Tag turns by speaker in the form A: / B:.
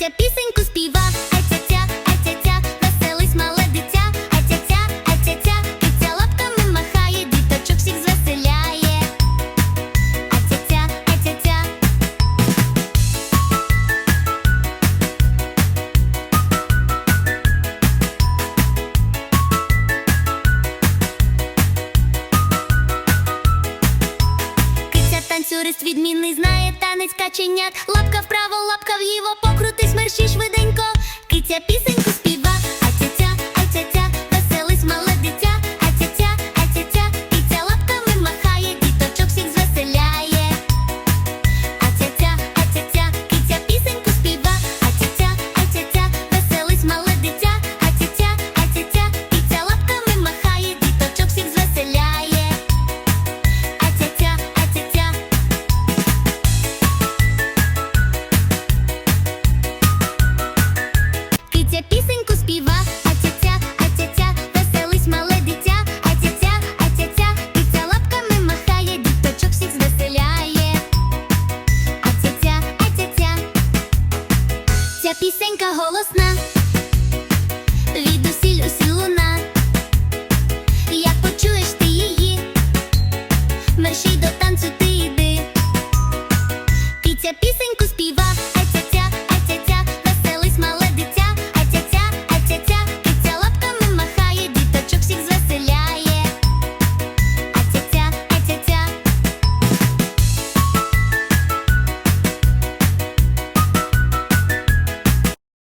A: Киця пісеньку співа, лапками махає, діточок всіх звеселяє. А ця-ця, а ця-ця. Киця танцюрист відмінний знає танець каченят. Лапка вправо, лапка вліво, покрутись мерщій швиденько. Пісеньку співа, а тятя, а тятя, веселись мале дитя, а тятя, а і ця лапками махає, діточок всіх звеселяє. А тятя, а тятя, ця пісенька голосна, від усіль усі луна.